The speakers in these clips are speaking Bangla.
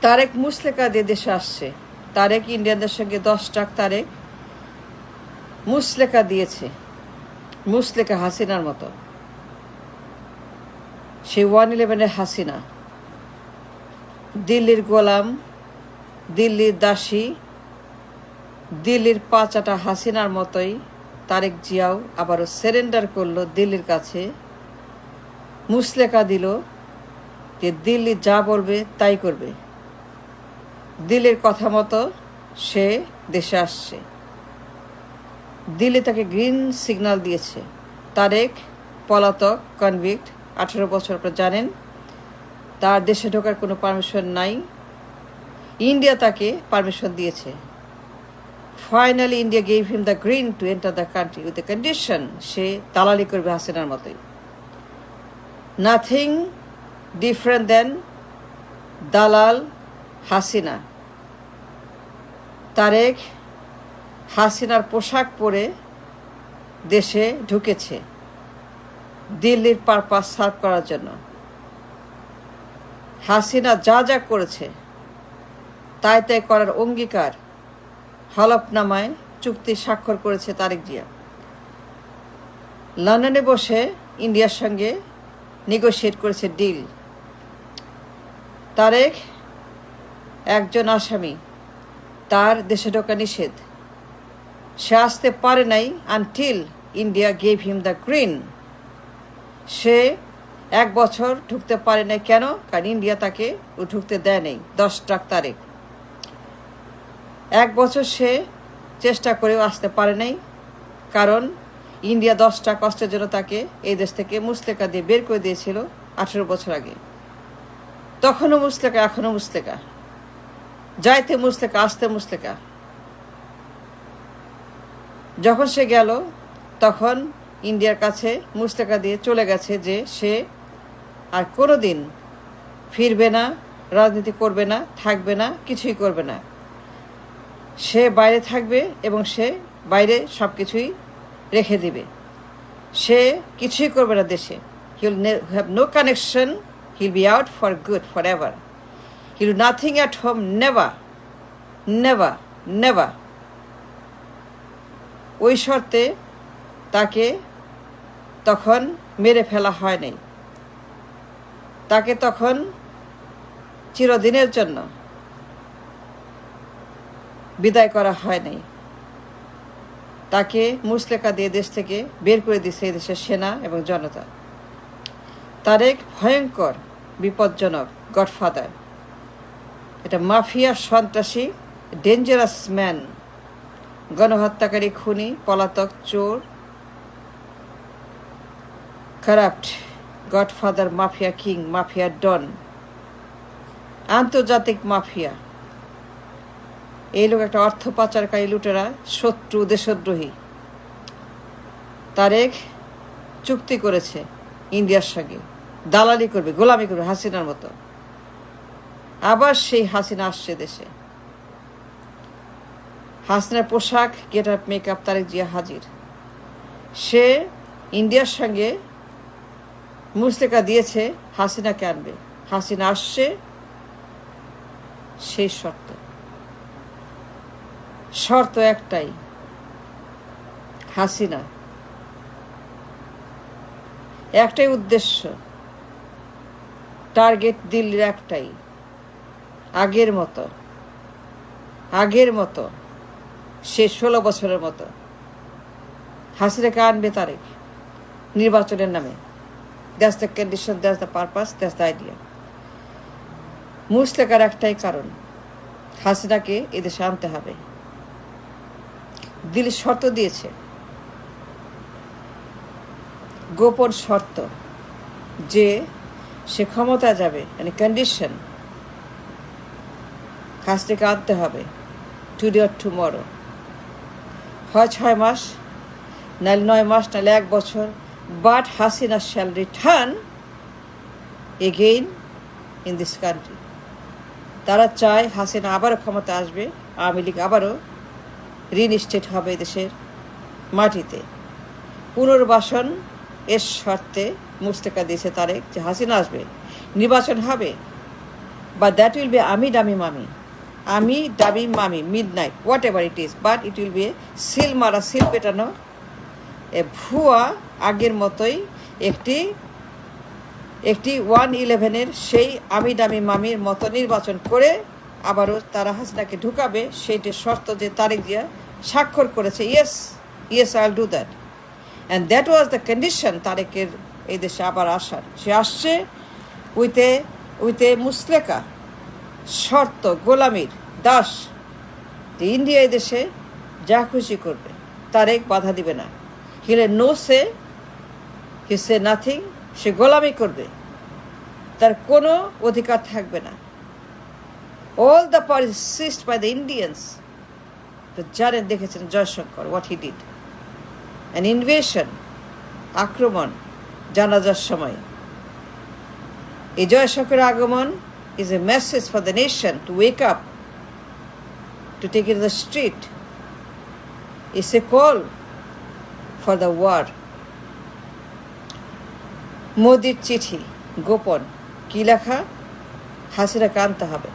তারেক মুসলেকা দিয়ে দেশে আসছে। তারেক ইন্ডিয়ানদের সঙ্গে দশ টাক তারেক মুসলেকা দিয়েছে। মুসলেকা হাসিনার মতো। সেই ওয়ান ইলেভেনের হাসিনা। দিল্লির গোলাম, দিল্লির দাসী, দিল্লির পাঁচাটা হাসিনার মতোই তারেক জিয়াও আবারও সেরেন্ডার করল দিল্লির কাছে। মুসলেকা দিল যে দিল্লি যা বলবে তাই করবে। দিল্লির কথা মতো সে দেশে আসছে। দিল্লি তাকে গ্রিন সিগন্যাল দিয়েছে। তারেক, পলাতক, কনভিক্ট, আঠেরো বছর পর জানেন, তার দেশে ঢোকার কোনো পারমিশন নাই। ইন্ডিয়া তাকে পারমিশন দিয়েছে। Finally India gave him the green to enter the country with the condition সে দালালি করবে হাসিনার মতোই। নাথিং ডিফারেন্ট দেন দালাল হাসিনা। তারেক হাসিনার পোশাক পরে দেশে ঢুকেছে দিল্লির পারপাস সার্ভ করার জন্য। হাসিনা যা যা করেছে, তাই তাই করার অঙ্গীকার হলফনামায় চুক্তি স্বাক্ষর করেছে তারেক জিয়া। লন্ডনে বসে ইন্ডিয়ার সঙ্গে নেগোশিয়েট করেছে ডিল তারেক একজন আসামি। তার দেশে ঢোকা নিষেধ। সে আসতে পারে নাই until India gave him the green সে এক বছর ঢুকতে পারে নাই কেন? কারণ ইন্ডিয়া তাকে ঢুকতে দেয় নেই, দশ ট্রাক তারিখ এক বছর সে চেষ্টা করেও আসতে পারে নাই, কারণ ইন্ডিয়া দশটা কষ্টের জন্য তাকে এই দেশ থেকে মুসলেকা দিয়ে বের করে দিয়েছিল আঠেরো বছর আগে। তখনও মুসলেকা এখনও মুসলেকা যাইতে মুসলেকা আসতে মুসলেকা যখন সে গেল, তখন ইন্ডিয়ার কাছে মুস্তেকা দিয়ে চলে গেছে যে সে আর কোনো দিন ফিরবে না, রাজনীতি করবে না, থাকবে না, কিছুই করবে না। সে বাইরে থাকবে এবং সে বাইরে সব কিছুই রেখে দিবে। সে কিছুই করবে না দেশে। He'll have no connection he'll be out for good for ever he'll nothing at home never never never ওই শর্তে তাকে তখন মেরে ফেলা হয় নাই। তাকে তখন চিরদিনের জন্য বিদায় করা হয় নাই। তাকে মুসলেকা দিয়ে দেশ থেকে বের করে দিচ্ছে এই দেশের সেনা এবং জনতা। তার এক ভয়ঙ্কর, বিপজ্জনক গডফাদার। এটা মাফিয়া সন্ত্রাসী ডেঞ্জারাস ম্যান গণহত্যাকারী খুনি, পলাতক চোর corrupt godfather mafia king mafia don আন্তর্জাতিক মাফিয়া। এই লোক একটা অর্থ পাচারকারী লুটেরা, শত্রু, দেশদ্রোহী। তারেক চুক্তি করেছে, ইন্ডিয়ার সঙ্গে। দালালি করবে, গোলামি করবে, হাসিনার মতো। আবার সেই হাসিনা আসছে দেশে। হাসিনার পোশাক get up makeup Tarek Zia হাজির। সে ইন্ডিয়ার সঙ্গে মুস্তেকা দিয়েছে, হাসিনাকে আনবে। হাসিনা আসছে, সেই শর্ত। শর্ত একটাই, হাসিনা। একটাই উদ্দেশ্য টার্গেট দিল্লির একটাই। আগের মতো আগের মতো, সে ষোলো বছরের মতো। হাসিনাকে আনবে তারিখ, নির্বাচনের নামে। That's the condition that's the purpose that's the idea মুসলেকার একটাই কারণ, হাসিনাকে এদেশে আনতে হবে। দিল্লি শর্ত দিয়েছে। গোপন শর্ত যে সে ক্ষমতা যাবে মানে কন্ডিশন হাসিনাকে আনতে হবে। টুডে অর টুমরো হয় ছয় মাস, নাহলে নয় মাস, নাহলে এক বছর। But Hasina shall return again in this country তারা চায় হাসিনা আবারও ক্ষমতা আসবে, আওয়ামী লীগ আবারও রিইনস্টেট হবে দেশের মাটিতে। পুনর্বাসন এর শর্তে মুস্তেকা দিয়েছে তারেক যে হাসিনা আসবে। নির্বাচন হবে। But that will be Ami Dami Mami. ডাবি মামি mid midnight, whatever it it but but it be a seal মারা সিল পেটানো এ ভুয়া আগের মতোই একটি একটি ওয়ান ইলেভেনের সেই আমি ডামি মামির মতো নির্বাচন করে আবারও তারা হাসনাকে ঢুকাবে সেইটির শর্ত যে তারেক জিয়া স্বাক্ষর করেছে। Yes yes I do that and that was the condition তারেকের এই দেশে আবার আসার। সে আসছে উইথে উইথে মুসলেকা। শর্ত গোলামির, দাস। ইন্ডিয়া দেশে যা খুশি করবে, তারেক বাধা দিবে না। হিলে নো সে হি সে নাথিং সে গোলামি করবে। তার কোনো অধিকার থাকবে না। All the per persist by the Indians তো জানেন, দেখেছেন Jaishankar what he did an invasion আক্রমণ, জানাজার সময়। এই জয়শঙ্করের আগমন is a message for the nation to wake up to take in the street is a call for the war মোদির চিঠি গোপন কি লেখা হাসিনাকে আনতে হবে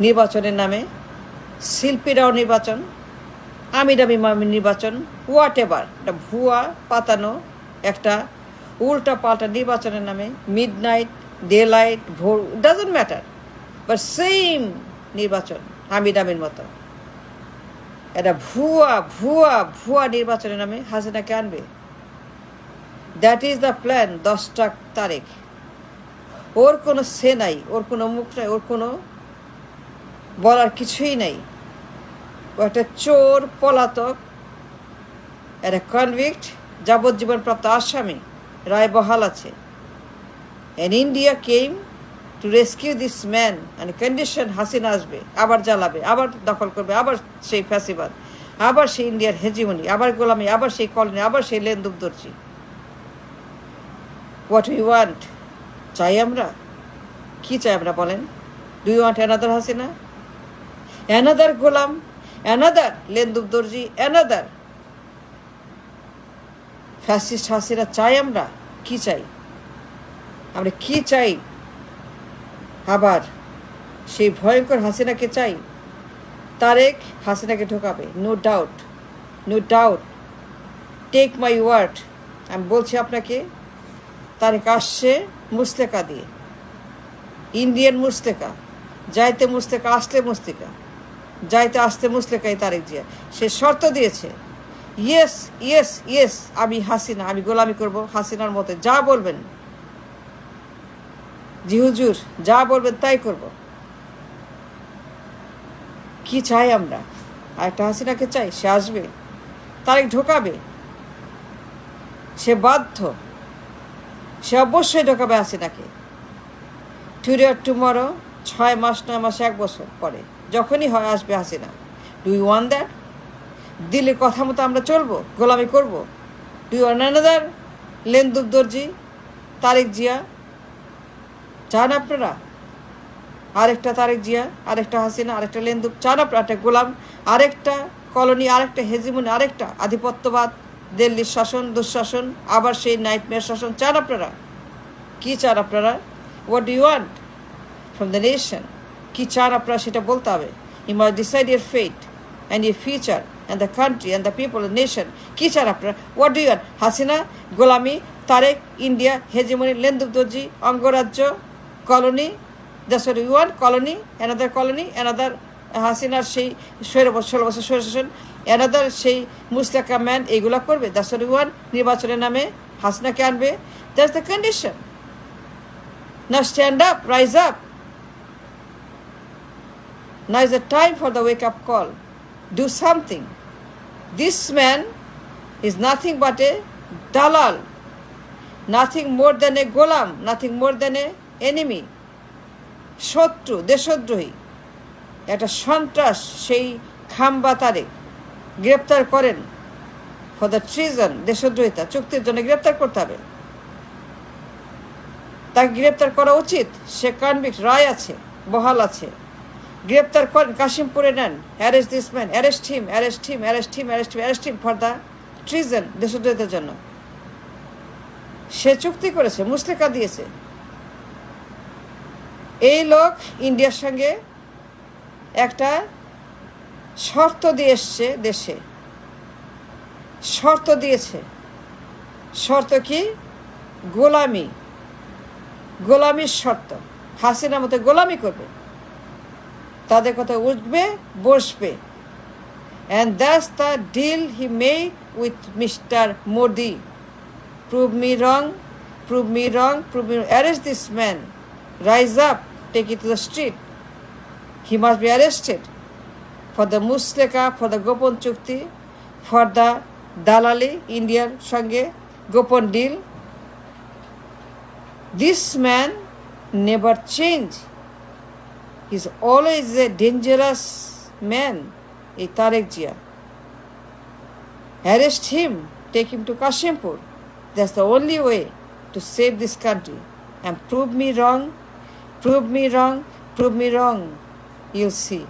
নির্বাচনের নামে শিল্পীরাও নির্বাচন আমি দামি মামি নির্বাচন হোয়াট এভার ভুয়া পাতানো একটা উল্টা পাল্টা নির্বাচনের নামে মিড নাইট ডে লাইট ভোর ডাজন্ট ম্যাটার বাট সেম নির্বাচন আমি দামির মতো। এটা ভুয়া ভুয়া ভুয়া নির্বাচনের নামে হাসিনাকে আনবে। দ্যাট ইজ দ্য প্ল্যান দশটা তারিখ। ওর কোনো সে নাই, ওর কোনো মুখ নাই, ওর কোনো বলার কিছুই নাই। ও একটা চোর, পলাতক, একটা কনভিক্ট যাবজ্জীবন প্রাপ্ত আসামি রায় বহাল আছে। And India came to rescue this man and condition Hasina আসবে, আবার জ্বালাবে, আবার দখল করবে, আবার সেই ফ্যাসিবাদ, আবার সেই ইন্ডিয়ার হেজিমনি, আবার গোলামি, আবার সেই কলোনি, আবার সেই লেন্দুব দর্জি। হোয়াট উই ওয়ান্ট চাই আমরা? কি চাই আমরা বলেন? Do you want another Hasina another Golam another Lhendup Dorji another fascist Hasina চাই আমরা? কি চাই? আমরা কি চাই? আবার সেই ভয়ঙ্কর হাসিনাকে চাই? তারেক হাসিনাকে ঢোকাবে no doubt no doubt take my word আমি বলছি আপনাকে, তারেক আসছে মুস্তেকা দিয়ে। ইন্ডিয়ান মুস্তেকা যাইতে মুস্তেকা আসলে মুস্তিকা যাইতে আসতে মুসলেকাই তারেক জিয়া। সে শর্ত দিয়েছে ইয়েস ইয়েস ইয়েস আমি হাসিনা, আমি গোলামি করব, হাসিনার মতে যা বলবেন। জি, হুজুর, যা বলবেন তাই করব। কি চাই আমরা? আর একটা হাসিনাকে চাই, সে আসবে। তারেক ঢোকাবে। সে বাধ্য। সে অবশ্যই ঢোকাবে হাসিনাকে। টুডে আর টুমরো ছয় মাস, নয় মাস, এক বছর পরে যখনই হয়, আসবে Hasina. Do you want that দিলে কথা মতো আমরা চলবো, গোলামি করব। Do you want another Lhendup Dorji, Tarique Zia চান আপনারা? আরেকটা তারেক জিয়া, আরেকটা হাসিনা, আরেকটা লেন্দু, চান আপনারা? একটা গোলাম, আরেকটা কলোনি, আরেকটা হেজিমনি, আরেকটা আধিপত্যবাদ, দিল্লির শাসন, দুঃশাসন, আবার সেই নাইটমেয়ার শাসন, চান আপনারা? কি চান আপনারা? What do want from the nation কি চান আপনারা সেটা বলতে হবে? You must decide your fate and your future and the country and the people nation কী চান আপনারা? হোয়াট ডু ইউ হাসিনা, গোলামি, তারেক, ইন্ডিয়া, হেজিমনি লেন্দুব দর্জি অঙ্গরাজ্য colony you want colony another colony another হাসিনার সেই ষোলো বছর ষোলো বছর ষোলো শাসন অ্যানাদার সেই মুসলাকা ম্যান এইগুলো করবে ইউ ওয়ান নির্বাচনের নামে হাসিনাকে আনবে দ্যাটস দ্য কন্ডিশন না stand up rise up Now is the time for the wake up call. Do something. This man is nothing but a dalal, nothing more than a golam, nothing more than a enemy. শত্রু, দেশদ্রোহী, একটা সন্ত্রাস সেই খাম্বা তারে গ্রেপ্তার করেন। ফর দ্য ট্রিজন দেশদ্রোহিতা, চুক্তির জন্য গ্রেপ্তার করতে হবে। তাকে গ্রেপ্তার করা উচিত। সে কনভিক্ট রায় আছে, বহাল আছে। গ্রেপ্তার করেন, কাশিমপুরে নেন। Arrest this man arrest him arrest him arrest him arrest him arrest him for the treason দেশদ্রোহিতার জন্য। সে চুক্তি করেছে, মুসলিকা দিয়েছে। এই লোক ইন্ডিয়ার সঙ্গে একটা শর্ত দিয়ে এসছে দেশে। শর্ত দিয়েছে। শর্ত কি? গোলামি। গোলামির শর্ত। হাসিনা মতো গোলামি করবে। তাদের কথা উঠবে, বসবে। And that's the deal he made with mister Modi prove me wrong prove me wrong prove me arrest this man rise up take it to the street. He must be arrested for the Musleka, for the Gopon Chukti, for the Dalali, Indian Sange, Gopon deal. This man never changed. He's always a dangerous man, a Tarek Arrest him, take him to Kashimpur. That's the only way to save this country. And prove me wrong Prove me wrong, prove me wrong, you'll see.